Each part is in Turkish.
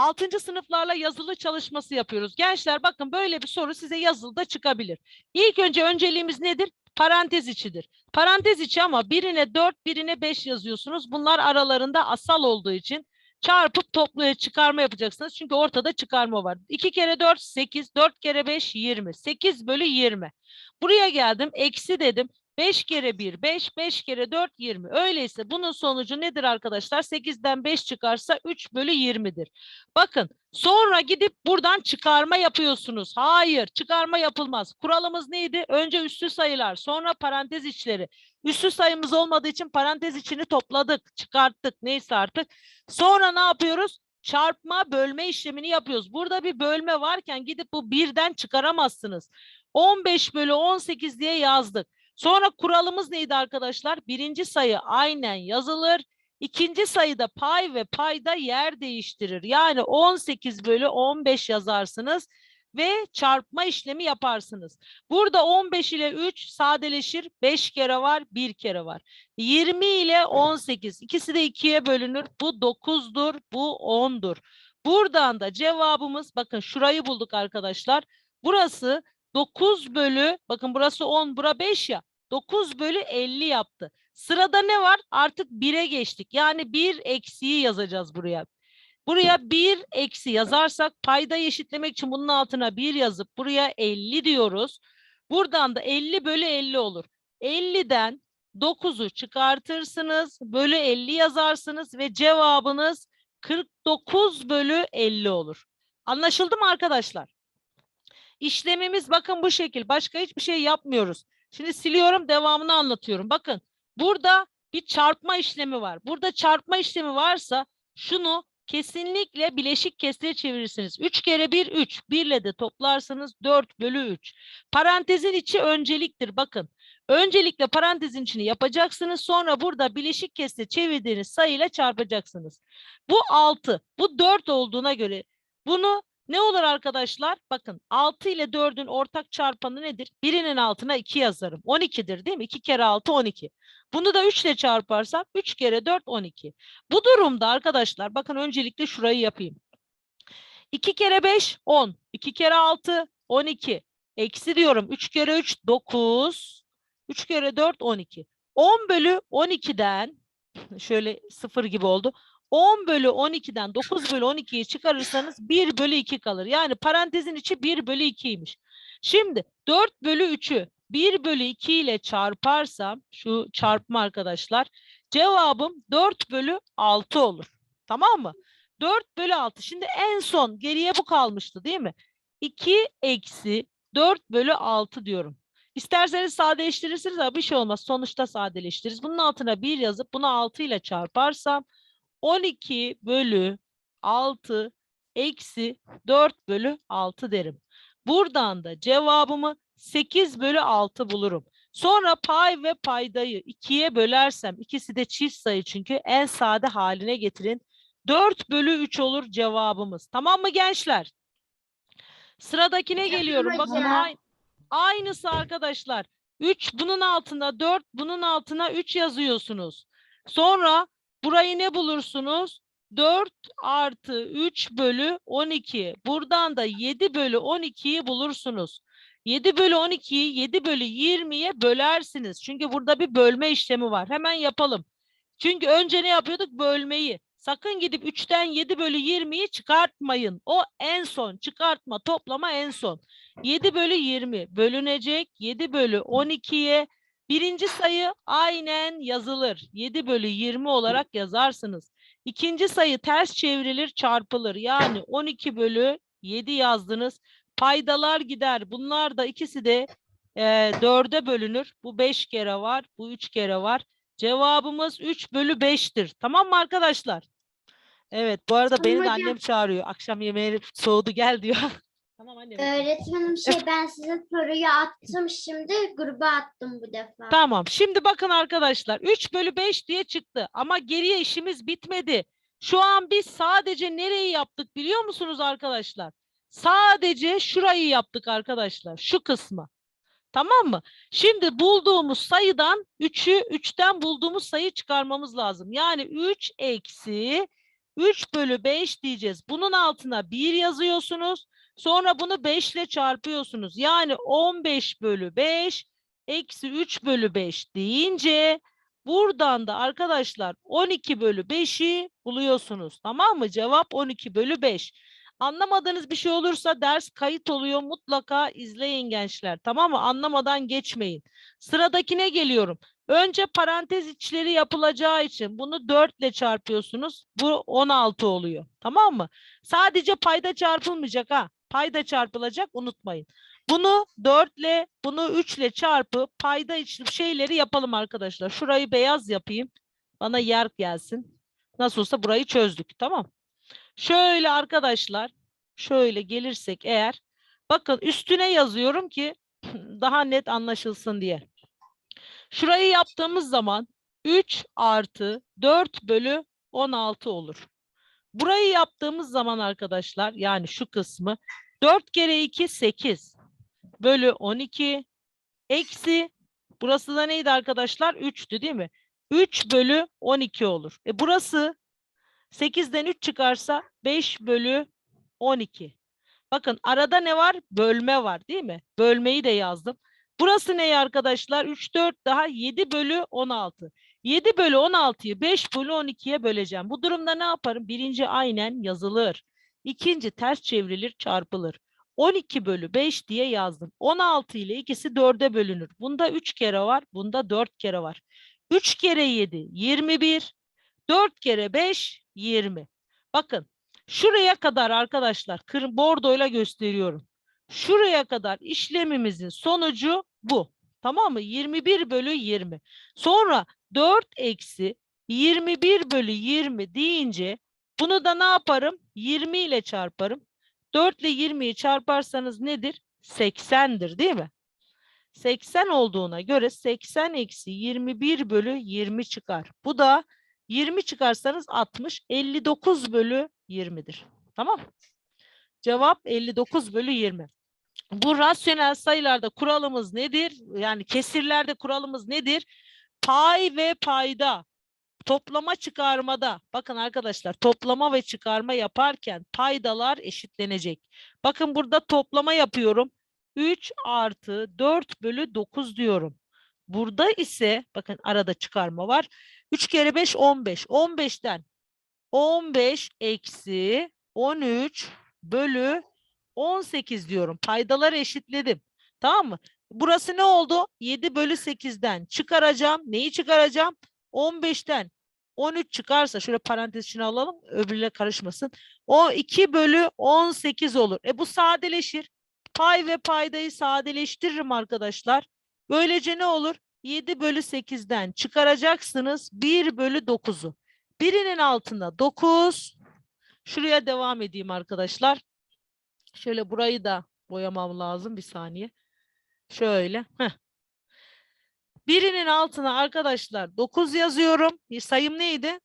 6. sınıflarla yazılı çalışması yapıyoruz. Gençler bakın böyle bir soru size yazılıda çıkabilir. İlk önce önceliğimiz nedir? Parantez içidir. Parantez içi ama birine 4, birine 5 yazıyorsunuz. Bunlar aralarında asal olduğu için çarpıp toplu çıkarma yapacaksınız. Çünkü ortada çıkarma var. 2 kere 4 8, 4 kere 5 20. 8 bölü 20. Buraya geldim eksi dedim. 5 kere 1 5, 5 kere 4 20. Öyleyse bunun sonucu nedir arkadaşlar? 8'den 5 çıkarsa 3 bölü 20'dir. Bakın sonra gidip buradan çıkarma yapıyorsunuz. Hayır çıkarma yapılmaz. Kuralımız neydi? Önce üstü sayılar sonra parantez içleri. Üstü sayımız olmadığı için parantez içini topladık, çıkarttık neyse artık. Sonra ne yapıyoruz? Çarpma, bölme işlemini yapıyoruz. Burada bir bölme varken gidip bu birden çıkaramazsınız. 15 bölü 18 diye yazdık. Sonra kuralımız neydi arkadaşlar? Birinci sayı aynen yazılır. İkinci sayıda pay ve payda yer değiştirir. Yani 18 bölü 15 yazarsınız ve çarpma işlemi yaparsınız. Burada 15 ile 3 sadeleşir. 5 kere var, 1 kere var. 20 ile 18. İkisi de 2'ye bölünür. Bu 9'dur, bu 10'dur. Buradan da cevabımız bakın şurayı bulduk arkadaşlar. Burası 9 bölü bakın burası 10, bura 5 ya. 9 bölü 50 yaptı. Sırada ne var? Artık 1'e geçtik. Yani 1 eksiği yazacağız buraya. Buraya 1 eksi yazarsak payda eşitlemek için bunun altına 1 yazıp buraya 50 diyoruz. Buradan da 50 bölü 50 olur. 50'den 9'u çıkartırsınız. Bölü 50 yazarsınız ve cevabınız 49 bölü 50 olur. Anlaşıldı mı arkadaşlar? İşlemimiz bakın bu şekil. Başka hiçbir şey yapmıyoruz. Şimdi siliyorum devamını anlatıyorum. Bakın burada bir çarpma işlemi var. Burada çarpma işlemi varsa şunu kesinlikle bileşik kesire çevirirsiniz. 3 kere 1 3. 1 ile de toplarsınız 4 bölü 3. Parantezin içi önceliktir. Bakın öncelikle parantezin içini yapacaksınız. Sonra burada bileşik kesire çevirdiğiniz sayıyla çarpacaksınız. Bu 6. Bu 4 olduğuna göre bunu ne olur arkadaşlar? Bakın 6 ile 4'ün ortak çarpanı nedir? Birinin altına 2 yazarım. 12'dir değil mi? 2 kere 6 12. Bunu da 3 ile çarparsam 3 kere 4 12. Bu durumda arkadaşlar bakın öncelikle şurayı yapayım. 2 kere 5 10. 2 kere 6 12. Eksi diyorum 3 kere 3 9. 3 kere 4 12. 10 bölü 12'den şöyle sıfır gibi oldu. 10 bölü 12'den 9 bölü 12'yi çıkarırsanız 1 bölü 2 kalır. Yani parantezin içi 1 bölü 2'ymiş. Şimdi 4 bölü 3'ü 1 bölü 2 ile çarparsam şu çarpma arkadaşlar cevabım 4 bölü 6 olur. Tamam mı? 4 bölü 6. Şimdi en son geriye bu kalmıştı değil mi? 2 eksi 4 bölü 6 diyorum. İsterseniz sadeleştirirsiniz ama bir şey olmaz. Sonuçta sadeleştiririz. Bunun altına 1 yazıp bunu 6 ile çarparsam 12 bölü 6 eksi 4 bölü 6 derim. Buradan da cevabımı 8 bölü 6 bulurum. Sonra pay ve paydayı 2'ye bölersem ikisi de çift sayı çünkü en sade haline getirin. 4 bölü 3 olur cevabımız. Tamam mı gençler? Sıradakine geliyorum. Bakın aynı, aynısı arkadaşlar. 3 bunun altına 4 bunun altına 3 yazıyorsunuz. Sonra burayı ne bulursunuz? 4 artı 3 bölü 12. Buradan da 7 bölü 12'yi bulursunuz. 7 bölü 12'yi 7 bölü 20'ye bölersiniz. Çünkü burada bir bölme işlemi var. Hemen yapalım. Çünkü önce ne yapıyorduk? Bölmeyi. Sakın gidip 3'ten 7 bölü 20'yi çıkartmayın. O en son. Çıkartma, toplama en son. 7 bölü 20 bölünecek. 7 bölü 12'ye birinci sayı aynen yazılır. 7 bölü 20 olarak yazarsınız. İkinci sayı ters çevrilir, çarpılır. Yani 12 bölü 7 yazdınız. Paydalar gider. Bunlar da ikisi de e, 4'e bölünür. Bu 5 kere var, bu 3 kere var. Cevabımız 3 bölü 5'tir. Tamam mı arkadaşlar? Evet bu arada beni de annem çağırıyor. Akşam yemeği soğudu gel diyor. Tamam annem. Öğretmenim şey ben size soruyu attım şimdi gruba attım bu defa. Tamam. Şimdi bakın arkadaşlar 3 bölü 5 diye çıktı ama geriye işimiz bitmedi. Şu an biz sadece nereyi yaptık biliyor musunuz arkadaşlar? Sadece şurayı yaptık arkadaşlar. Şu kısmı. Tamam mı? Şimdi bulduğumuz sayıdan 3'ü 3'ten bulduğumuz sayı çıkarmamız lazım. Yani 3 eksi 3 bölü 5 diyeceğiz. Bunun altına 1 yazıyorsunuz. Sonra bunu 5 ile çarpıyorsunuz. Yani 15 bölü 5 eksi 3 bölü 5 deyince buradan da arkadaşlar 12 bölü 5'i buluyorsunuz. Tamam mı? Cevap 12 bölü 5. Anlamadığınız bir şey olursa ders kayıt oluyor. Mutlaka izleyin gençler. Tamam mı? Anlamadan geçmeyin. Sıradakine geliyorum. Önce parantez içleri yapılacağı için bunu 4 ile çarpıyorsunuz. Bu 16 oluyor. Tamam mı? Sadece payda çarpılmayacak ha. Payda çarpılacak unutmayın. Bunu 4 ile bunu 3 ile çarpıp payda içli şeyleri yapalım arkadaşlar. Şurayı beyaz yapayım. Bana yer gelsin. Nasıl olsa burayı çözdük. Tamam. Şöyle arkadaşlar. Şöyle gelirsek eğer. Bakın üstüne yazıyorum ki daha net anlaşılsın diye. Şurayı yaptığımız zaman 3 artı 4 bölü 16 olur. Burayı yaptığımız zaman arkadaşlar yani şu kısmı 4 kere 2 8 bölü 12 eksi burası da neydi arkadaşlar? 3'tü değil mi? 3 bölü 12 olur. E burası 8'den 3 çıkarsa 5 bölü 12. Bakın arada ne var? Bölme var değil mi? Bölmeyi de yazdım. Burası ne arkadaşlar? 3, 4 daha 7 bölü 16. 7 bölü 16'yı 5 bölü 12'ye böleceğim. Bu durumda ne yaparım? Birinci aynen yazılır. İkinci ters çevrilir çarpılır. 12 bölü 5 diye yazdım. 16 ile ikisi 4'e bölünür. Bunda 3 kere var. Bunda 4 kere var. 3 kere 7 21. 4 kere 5 20. Bakın şuraya kadar arkadaşlar bordoyla gösteriyorum. Şuraya kadar işlemimizin sonucu bu. Tamam mı? 21 bölü 20. Sonra 4 eksi 21 bölü 20 deyince bunu da ne yaparım? 20 ile çarparım. 4 ile 20'yi çarparsanız nedir? 80'dir değil mi? 80 olduğuna göre 80 eksi 21 bölü 20 çıkar. Bu da 20 çıkarsanız 60, 59 bölü 20'dir. Tamam Cevap 59 bölü 20. Bu rasyonel sayılarda kuralımız nedir? Yani kesirlerde kuralımız nedir? Pay ve payda, toplama çıkarmada. Bakın arkadaşlar toplama ve çıkarma yaparken paydalar eşitlenecek. Bakın burada toplama yapıyorum. 3 artı 4 bölü 9 diyorum. Burada ise bakın arada çıkarma var. 3 kere 5 15. 15'ten 15 eksi 13 bölü 18 diyorum. Paydaları eşitledim. Tamam mı? Burası ne oldu? 7 bölü 8'den çıkaracağım. Neyi çıkaracağım? 15'ten 13 çıkarsa şöyle parantez içine alalım. Öbürüyle karışmasın. O 2 bölü 18 olur. E bu sadeleşir. Pay ve paydayı sadeleştiririm arkadaşlar. Böylece ne olur? 7 bölü 8'den çıkaracaksınız 1 bölü 9'u. Birinin altında 9. Şuraya devam edeyim arkadaşlar. Şöyle burayı da boyamam lazım bir saniye. Şöyle. Heh. Birinin altına arkadaşlar 9 yazıyorum. Bir sayım neydi?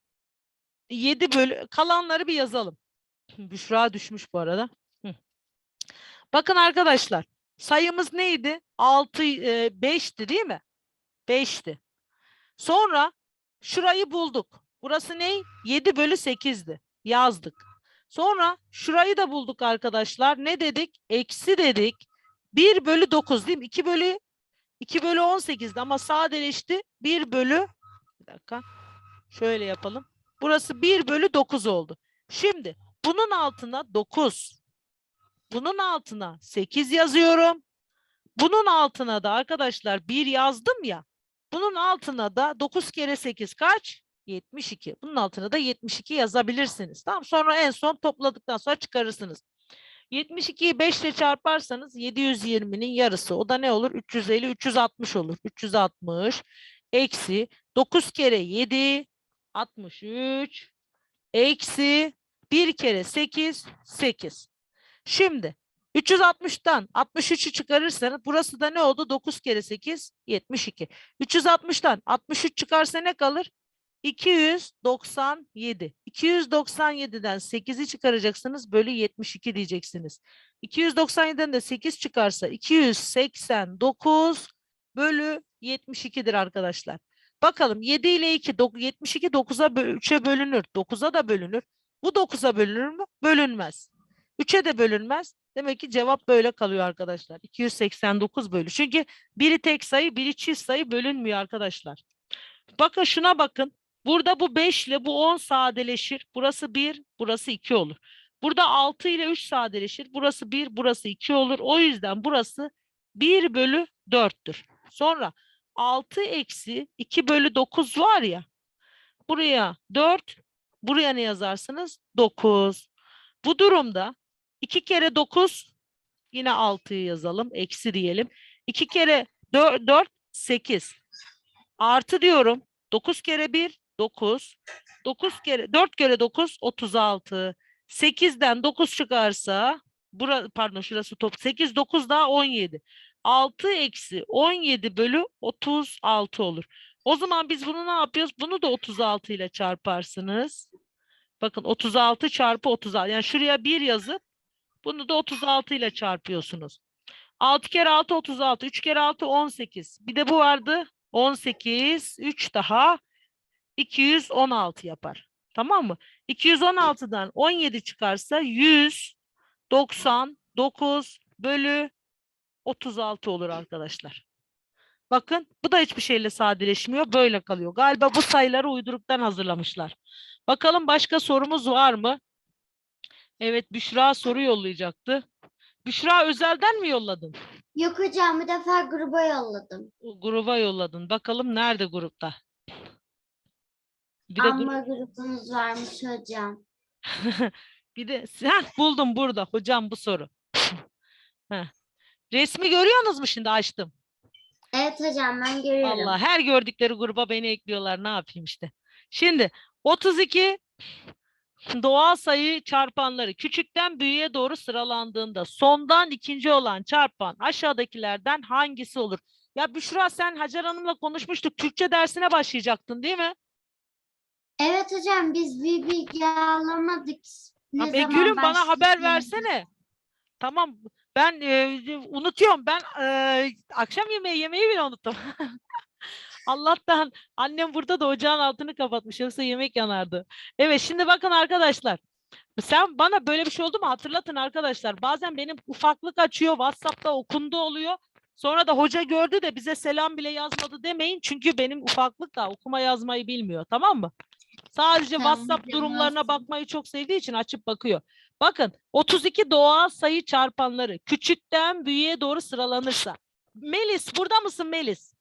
7 bölü kalanları bir yazalım. Büşra düşmüş bu arada. Bakın arkadaşlar sayımız neydi? 6 e, 5'ti değil mi? 5'ti. Sonra şurayı bulduk. Burası ne? 7 bölü 8'di. Yazdık. Sonra şurayı da bulduk arkadaşlar. Ne dedik? Eksi dedik. 1 bölü 9 değil mi? 2 bölü 2 bölü 18'di ama sadeleşti. 1 bölü bir dakika. Şöyle yapalım. Burası 1 bölü 9 oldu. Şimdi bunun altına 9. Bunun altına 8 yazıyorum. Bunun altına da arkadaşlar 1 yazdım ya. Bunun altına da 9 kere 8 kaç? 72. Bunun altına da 72 yazabilirsiniz. Tamam Sonra en son topladıktan sonra çıkarırsınız. 72'yi 5 ile çarparsanız 720'nin yarısı. O da ne olur? 350, 360 olur. 360 eksi 9 kere 7 63 eksi 1 kere 8 8. Şimdi 360'tan 63'ü çıkarırsanız burası da ne oldu? 9 kere 8 72. 360'tan 63 çıkarsa ne kalır? 297. 297'den 8'i çıkaracaksınız. Bölü 72 diyeceksiniz. 297'den de 8 çıkarsa 289 bölü 72'dir arkadaşlar. Bakalım 7 ile 2 dok- 72 9'a bö- 3'e bölünür. 9'a da bölünür. Bu 9'a bölünür mü? Bölünmez. 3'e de bölünmez. Demek ki cevap böyle kalıyor arkadaşlar. 289 bölü. Çünkü biri tek sayı, biri çift sayı bölünmüyor arkadaşlar. Bakın şuna bakın. Burada bu 5 ile bu 10 sadeleşir. Burası 1, burası 2 olur. Burada 6 ile 3 sadeleşir. Burası 1, burası 2 olur. O yüzden burası 1 bölü 4'tür. Sonra 6 eksi 2 bölü 9 var ya. Buraya 4, buraya ne yazarsınız? 9. Bu durumda 2 kere 9 yine 6'yı yazalım. Eksi diyelim. 2 kere 4, 4 8. Artı diyorum. 9 kere 1 9. 9 kere 4 kere 9 36. 8'den 9 çıkarsa bura, pardon şurası top 8 9 daha 17. 6 eksi 17 bölü 36 olur. O zaman biz bunu ne yapıyoruz? Bunu da 36 ile çarparsınız. Bakın 36 çarpı 36. Yani şuraya 1 yazıp bunu da 36 ile çarpıyorsunuz. 6 kere 6 36. 3 kere 6 18. Bir de bu vardı. 18. 3 daha 216 yapar. Tamam mı? 216'dan 17 çıkarsa 199 bölü 36 olur arkadaşlar. Bakın bu da hiçbir şeyle sadeleşmiyor. Böyle kalıyor. Galiba bu sayıları uyduruktan hazırlamışlar. Bakalım başka sorumuz var mı? Evet Büşra soru yollayacaktı. Büşra özelden mi yolladın? Yok hocam bu defa gruba yolladım. Gruba yolladın. Bakalım nerede grupta? Bir de gru- Amma grubunuz varmış hocam. bir de Heh, buldum burada hocam bu soru. Heh. Resmi görüyorsunuz mu şimdi açtım. Evet hocam ben görüyorum. Allah her gördükleri gruba beni ekliyorlar ne yapayım işte. Şimdi 32 doğal sayı çarpanları küçükten büyüğe doğru sıralandığında sondan ikinci olan çarpan aşağıdakilerden hangisi olur? Ya Büşra sen Hacer Hanım'la konuşmuştuk. Türkçe dersine başlayacaktın değil mi? Evet hocam biz bir bilgi alamadık. Ne zaman Begül'üm bana haber versene. Tamam ben e, unutuyorum. Ben e, akşam yemeği yemeği bile unuttum. Allah'tan annem burada da ocağın altını kapatmış. Yoksa yemek yanardı. Evet şimdi bakın arkadaşlar. Sen bana böyle bir şey oldu mu hatırlatın arkadaşlar. Bazen benim ufaklık açıyor. WhatsApp'ta okundu oluyor. Sonra da hoca gördü de bize selam bile yazmadı demeyin. Çünkü benim ufaklık da okuma yazmayı bilmiyor. Tamam mı? Sadece Tamam WhatsApp durumlarına bakmayı çok sevdiği için açıp bakıyor. Bakın 32 doğal sayı çarpanları küçükten büyüğe doğru sıralanırsa. Melis burada mısın Melis?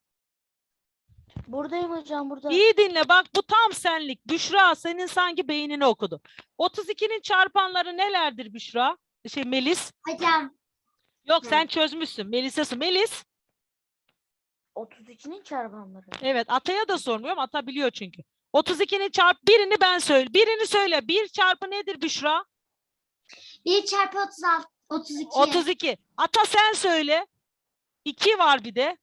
Buradayım hocam burada. İyi dinle bak bu tam senlik. Büşra senin sanki beynini okudu. 32'nin çarpanları nelerdir Büşra? Şey Melis. Hocam Yok Hı. sen çözmüşsün. Melis'e Melis. 32'nin çarpanları. Evet Atay'a da sormuyorum. Ata biliyor çünkü. 32'nin çarp birini ben söyle. Birini söyle. Bir çarpı nedir Büşra? 1 çarpı 36, 32. 32. Ata sen söyle. 2 var bir de.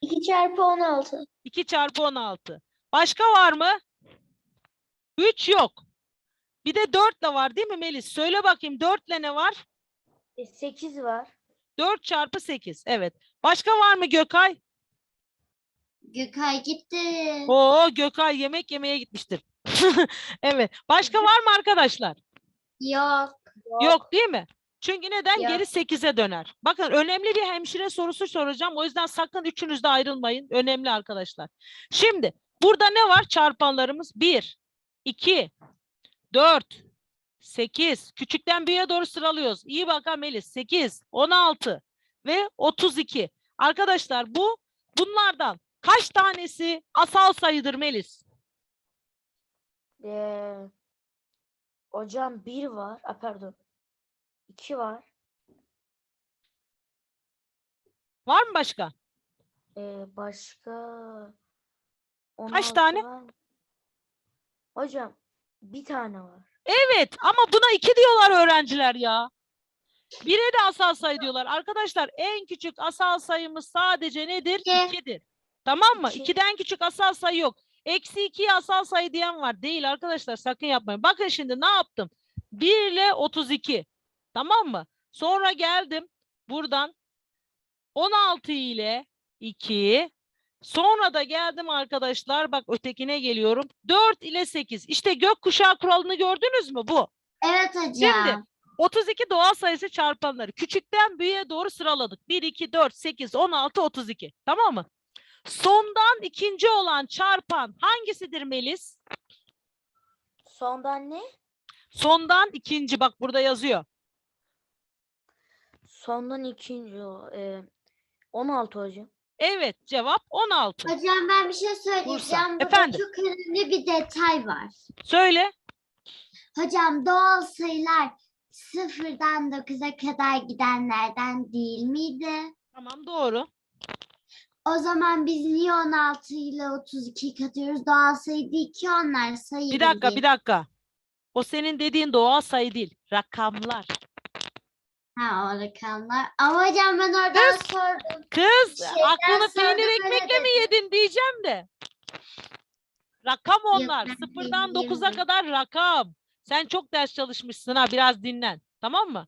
2 çarpı 16. 2 çarpı 16. Başka var mı? 3 yok. Bir de 4 de var değil mi Melis? Söyle bakayım 4 ile ne var? 8 E, var. 4 çarpı 8. Evet. Başka var mı Gökay? Gökay gitti. Oo Gökay yemek yemeye gitmiştir. evet. Başka var mı arkadaşlar? Yok. Yok değil mi? Çünkü neden? Yok. Geri 8'e döner. Bakın önemli bir hemşire sorusu soracağım. O yüzden sakın üçünüz de ayrılmayın. Önemli arkadaşlar. Şimdi burada ne var? Çarpanlarımız 1, 2, 4, 8. Küçükten büyüğe doğru sıralıyoruz. İyi bak ha Melis. 8, 16 ve 32. Arkadaşlar bu bunlardan kaç tanesi asal sayıdır Melis? Ee, hocam 1 var. A, pardon. 2 var. Var mı başka? Ee, başka Kaç 16 tane? var. Hocam bir tane var. Evet ama buna iki diyorlar öğrenciler ya. Bire de asal sayı diyorlar. Arkadaşlar en küçük asal sayımız sadece nedir? İki. 2'dir. Tamam mı? İki. 2'den küçük asal sayı yok. Eksi 2'ye asal sayı diyen var. Değil arkadaşlar sakın yapmayın. Bakın şimdi ne yaptım? 1 ile 32. Tamam mı? Sonra geldim buradan 16 ile 2 Sonra da geldim arkadaşlar bak ötekine geliyorum. 4 ile 8. İşte gökkuşağı kuralını gördünüz mü bu? Evet hocam. 32 doğal sayısı çarpanları küçükten büyüğe doğru sıraladık. 1, 2, 4, 8, 16, 32. Tamam mı? Sondan ikinci olan çarpan hangisidir Melis? Sondan ne? Sondan ikinci bak burada yazıyor. Sondan ikinci o. E, 16 hocam. Evet cevap 16. Hocam ben bir şey söyleyeceğim. Burada Efendim? çok önemli bir detay var. Söyle. Hocam doğal sayılar sıfırdan 9'a kadar gidenlerden değil miydi? Tamam doğru. O zaman biz niye 16 ile 32 katıyoruz? Doğal sayı değil ki onlar sayı Bir dakika bir dakika. O senin dediğin doğal sayı değil. Rakamlar. Ha o rakamlar. Ama hocam ben oradan sordum. Kız Şeyden aklını peynir ekmekle mi yedin diyeceğim de. Rakam onlar. ben Sıfırdan bilmiyorum. 9'a kadar rakam. Sen çok ders çalışmışsın ha biraz dinlen. Tamam mı?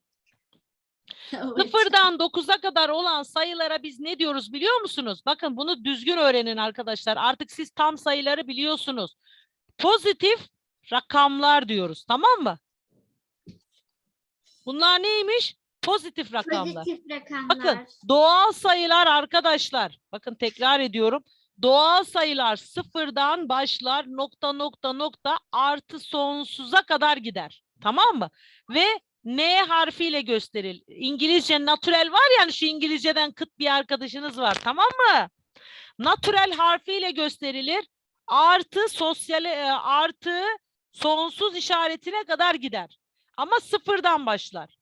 Sıfırdan 9'a kadar olan sayılara biz ne diyoruz biliyor musunuz? Bakın bunu düzgün öğrenin arkadaşlar. Artık siz tam sayıları biliyorsunuz. Pozitif rakamlar diyoruz. Tamam mı? Bunlar neymiş? Pozitif rakamlar. Pozitif rakamlar. Bakın doğal sayılar arkadaşlar. Bakın tekrar ediyorum. Doğal sayılar sıfırdan başlar nokta nokta nokta artı sonsuza kadar gider. Tamam mı? Ve N harfiyle gösteril. İngilizce natural var yani şu İngilizceden kıt bir arkadaşınız var. Tamam mı? Natural harfiyle gösterilir. Artı sosyal e, artı sonsuz işaretine kadar gider. Ama sıfırdan başlar.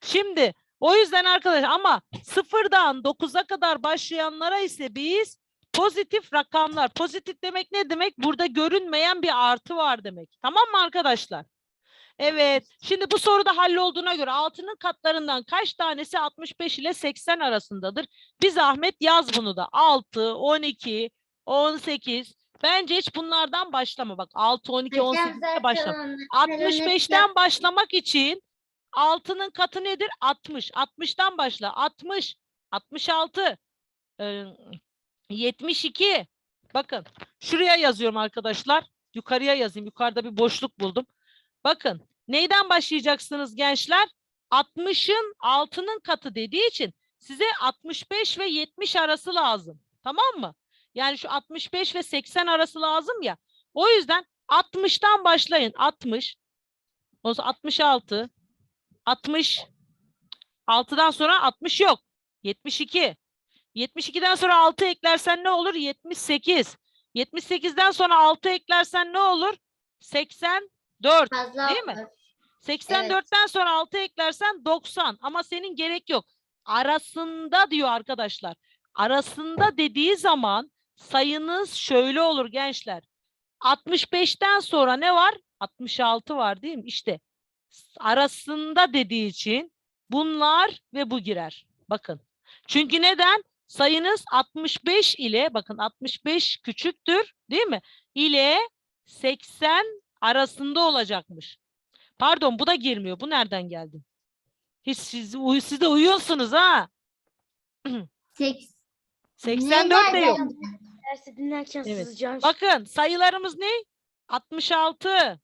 Şimdi o yüzden arkadaşlar ama sıfırdan 9'a kadar başlayanlara ise biz pozitif rakamlar. Pozitif demek ne demek? Burada görünmeyen bir artı var demek. Tamam mı arkadaşlar? Evet. Şimdi bu soruda hallolduğuna göre altının katlarından kaç tanesi 65 ile 80 arasındadır? Bir zahmet yaz bunu da. 6, 12, 18. Bence hiç bunlardan başlama. Bak 6, 12, Hocam 18 ile başlama. zaten onu 65'ten başlamak için altının katı nedir? 60. 60'tan başla. 60, 66, e, 72. Bakın şuraya yazıyorum arkadaşlar. Yukarıya yazayım. Yukarıda bir boşluk buldum. Bakın neyden başlayacaksınız gençler? 60'ın altının katı dediği için size 65 ve 70 arası lazım. Tamam mı? Yani şu 65 ve 80 arası lazım ya. O yüzden 60'tan başlayın. 60, o zaman 66, 60, 6'dan sonra 60 yok. 72. 72'den sonra 6 eklersen ne olur? 78. 78'den sonra 6 eklersen ne olur? 84. fazla değil mi? olur. 84'ten sonra 6 eklersen 90 ama senin gerek yok. Arasında diyor arkadaşlar. Arasında dediği zaman sayınız şöyle olur gençler. 65'ten sonra ne var? 66 var değil mi? İşte arasında dediği için bunlar ve bu girer. Bakın. Çünkü neden? Sayınız 65 ile bakın 65 küçüktür değil mi? İle 80 arasında olacakmış. Pardon bu da girmiyor. Bu nereden geldi? Hiç siz, uy- siz de uyuyorsunuz ha. Seks- 84 de yok. Dersi dinlerken Evet. sızacağım. Bakın sayılarımız ne? 66.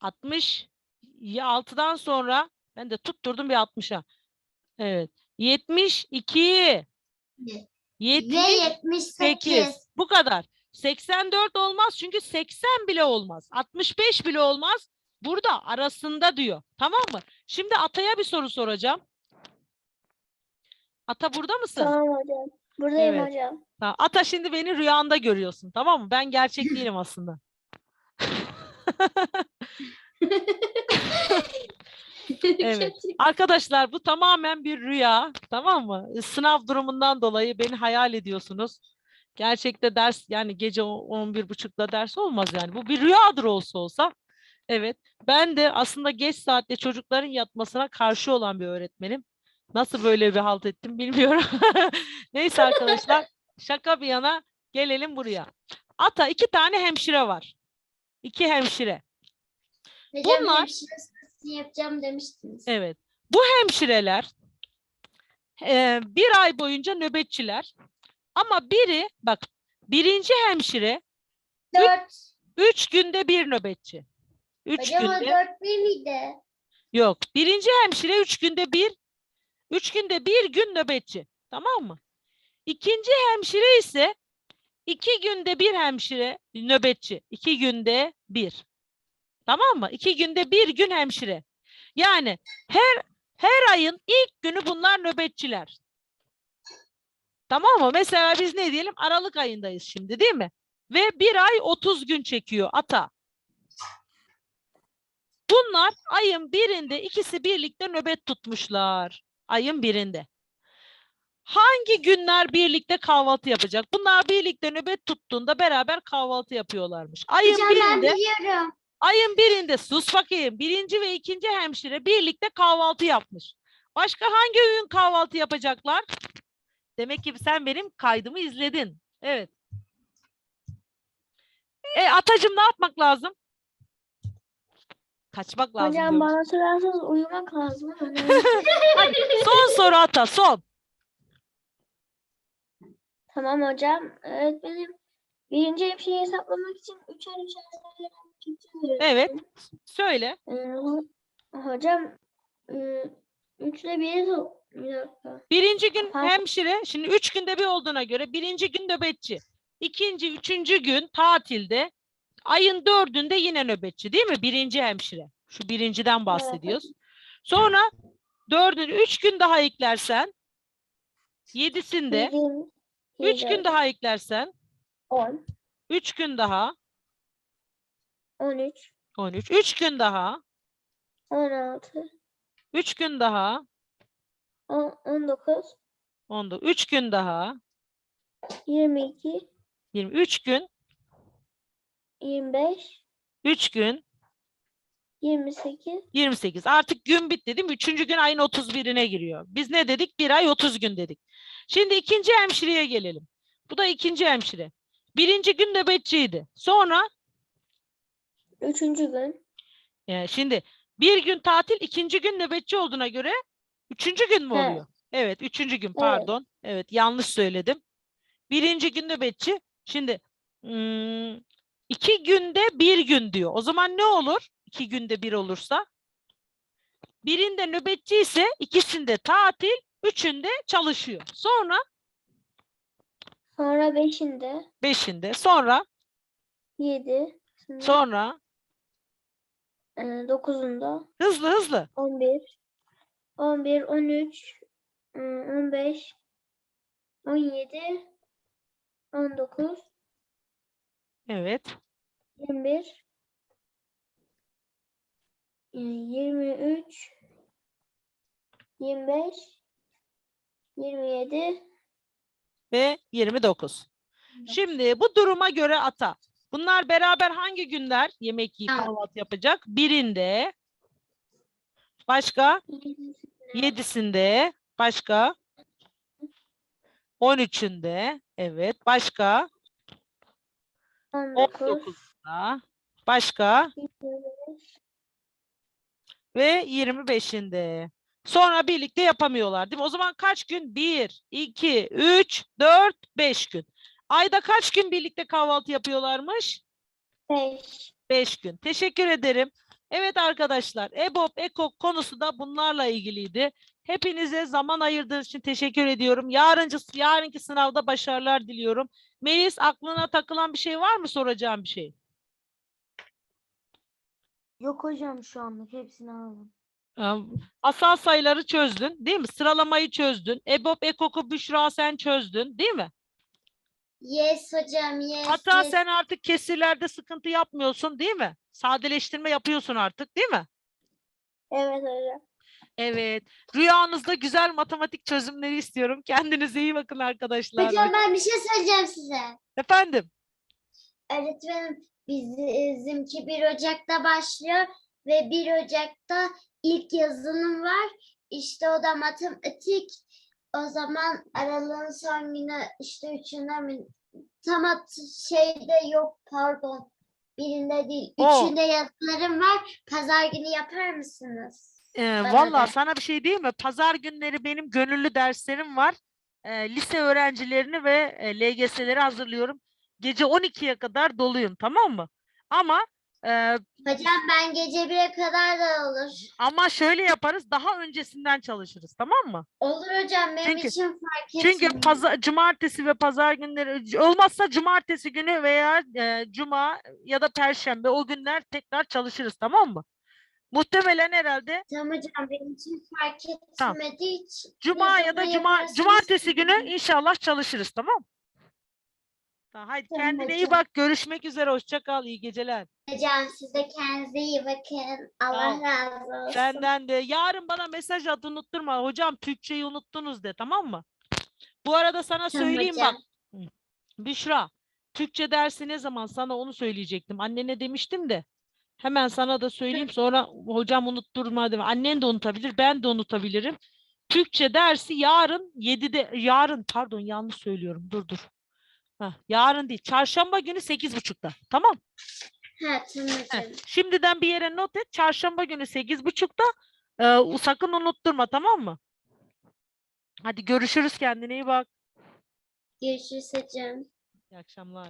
60 6'dan sonra ben de tutturdum bir 60'a. Evet. 72. Ve 78. 78. Bu kadar. 84 olmaz çünkü 80 bile olmaz. 65 bile olmaz. Burada arasında diyor. Tamam mı? Şimdi Atay'a bir soru soracağım. Ata burada mısın? Tamam hocam. Buradayım Evet. hocam. Tamam. Ata şimdi beni rüyanda görüyorsun. Tamam mı? Ben gerçek değilim aslında. Evet. Arkadaşlar bu tamamen bir rüya. Tamam mı? Sınav durumundan dolayı beni hayal ediyorsunuz. Gerçekte ders yani gece o- 11.30'da ders olmaz yani. Bu bir rüyadır olsa olsa. Evet. Ben de aslında geç saatte çocukların yatmasına karşı olan bir öğretmenim. Nasıl böyle bir halt ettim bilmiyorum. Neyse arkadaşlar şaka bir yana gelelim buraya. Ata iki tane hemşire var. İki hemşire. Hocam Bunlar- hemşire sırasını yapacağım demiştiniz. Evet. Bu hemşireler eee, bir ay boyunca nöbetçiler. Ama biri bak Birinci hemşire Dört. üç günde bir nöbetçi. Üç Hocam o günde. dört değil miydi? Yok. Birinci hemşire üç günde bir, üç günde bir gün nöbetçi. Tamam mı? İkinci hemşire ise iki günde bir hemşire nöbetçi. İki günde bir. Tamam mı? İki günde bir gün hemşire. Yani her her ayın ilk günü bunlar nöbetçiler. Tamam mı? Mesela biz ne diyelim? Aralık ayındayız şimdi değil mi? Ve bir ay 30 gün çekiyor ata. Bunlar ayın birinde ikisi birlikte nöbet tutmuşlar. Ayın birinde. Hangi günler birlikte kahvaltı yapacak? Bunlar birlikte nöbet tuttuğunda beraber kahvaltı yapıyorlarmış. Ayın Hocam ben birinde, biliyorum. ayın birinde sus bakayım. Birinci ve ikinci hemşire birlikte kahvaltı yapmış. Başka hangi öğün kahvaltı yapacaklar? Demek ki sen benim kaydımı izledin. Evet. E atacım ne yapmak lazım? Kaçmak lazım. Hocam diyoruz. bana sorarsanız uyumak lazım. Hadi, son soru ata son. tamam hocam. Öğretmenim birinci hemşireyi hesaplamak için üçer üçer sayılarak geçiyoruz. Evet. Söyle. Ee, ho- hocam e, üçle biri to- bir dakika. Birinci gün Pardon. hemşire, şimdi üç günde bir olduğuna göre birinci gün nöbetçi. İkinci, üçüncü gün tatilde. Ayın dördünde yine nöbetçi değil mi? Birinci hemşire. Şu birinciden bahsediyoruz. Sonra dördüncü, üç gün daha eklersen yedisinde, Yedi- üç gün daha eklersen On. üç gün daha On üç. on üç, üç gün daha On altı. üç gün daha On, on dokuz. on da üç gün daha Yirmi iki. yirmi üç gün Yirmi beş. üç gün Yirmi sekiz. 28. Artık gün bitti değil mi? Üçüncü gün ayın 31'ine giriyor. Biz ne dedik? Bir ay 30 gün dedik. Şimdi ikinci hemşireye gelelim. Bu da ikinci hemşire. Birinci gün nöbetçiydi. Sonra Üçüncü gün. e, şimdi bir gün tatil, ikinci gün nöbetçi olduğuna göre üçüncü gün mü oluyor? Evet, üçüncü gün pardon. Evet, yanlış söyledim. Birinci gün nöbetçi. Şimdi hmm, iki günde bir gün diyor. O zaman ne olur? İki günde bir olursa. Birinde nöbetçi ise ikisinde tatil, üçünde çalışıyor. Sonra Sonra beşinde. beşinde, sonra Yedi. sonra e, dokuzunda. hızlı hızlı. 11 11 13 ıı, 15 17 19 Evet. 21 e, 23 25 27 ve 29. Şimdi bu duruma göre ata. Bunlar beraber hangi günler yemek yiyip kahvaltı yapacak? Birinde, başka? 7'sinde, başka? 13'ünde, evet, başka 19 19'da, başka 25 ve 25'inde. Sonra birlikte yapamıyorlar değil mi? O zaman kaç gün? 1, 2, 3, 4, 5 gün. Ayda kaç gün birlikte kahvaltı yapıyorlarmış? 5 5 gün. Teşekkür ederim. Evet arkadaşlar, EBOB, EKOK konusu da bunlarla ilgiliydi. Hepinize zaman ayırdığınız için teşekkür ediyorum. Yarıncı, yarınki sınavda başarılar diliyorum. Melis aklına takılan bir şey var mı soracağım bir şey? Yok hocam şu anlık hepsini aldım. Ee, Asal sayıları çözdün değil mi? Sıralamayı çözdün. EBOB, EKOK'u Büşra sen çözdün değil mi? Yes hocam yes. Hatta yes. sen artık kesirlerde sıkıntı yapmıyorsun değil mi? Sadeleştirme yapıyorsun artık değil mi? Evet hocam. Evet. Rüyanızda güzel matematik çözümleri istiyorum. Kendinize iyi bakın arkadaşlar. Hocam ben bir şey söyleyeceğim size. Efendim. Öğretmenim bizimki 1 Ocak'ta başlıyor ve 1 Ocak'ta ilk yazılım var. İşte o da matematik. O zaman aralığın son günü işte üçünde mi? Tam şeyde yok pardon. Birinde değil. Üçünde yazılarım var. Pazar günü yapar mısınız? Ee, Valla sana bir şey diyeyim mi? Pazar günleri benim gönüllü derslerim var. Ee, lise öğrencilerini ve e, LGS'leri hazırlıyorum. Gece 12'ye kadar doluyum tamam mı? Ama e, Hocam ben gece 1'e kadar da olur. ama şöyle yaparız daha öncesinden çalışırız tamam mı? Olur hocam benim Çünkü- için fark Çünkü etmiyor. pazar, cumartesi ve pazar günleri olmazsa cumartesi günü veya e, cuma ya da perşembe o günler tekrar çalışırız tamam mı? Muhtemelen herhalde Tamam hocam benim için fark Tamam. etmediği için. cuma ya da cuma cumartesi günü inşallah çalışırız tamam? Tamam, haydi Tamam kendine iyi hocam. bak. Görüşmek üzere. Hoşça kal. iyi geceler. Hocam siz de kendinize iyi bakın. Allah ol. razı olsun. Senden de yarın bana mesaj at unutturma. Hocam Türkçeyi unuttunuz de tamam mı? Bu arada sana Tamam söyleyeyim bak. hocam. Büşra, Türkçe dersi ne zaman sana onu söyleyecektim. Annene demiştim de. Hemen sana da söyleyeyim sonra hocam unutturma deme. Annen de unutabilir, ben de unutabilirim. Türkçe dersi yarın 7'de yarın pardon yanlış söylüyorum. Dur dur. Heh, yarın değil. Çarşamba günü 8.30'da. Tamam. Ha tamam hocam. Şimdiden bir yere not et. Çarşamba günü 8.30'da. Ee, sakın unutturma tamam mı? Hadi görüşürüz kendine iyi bak. Görüşürüz hocam. İyi akşamlar.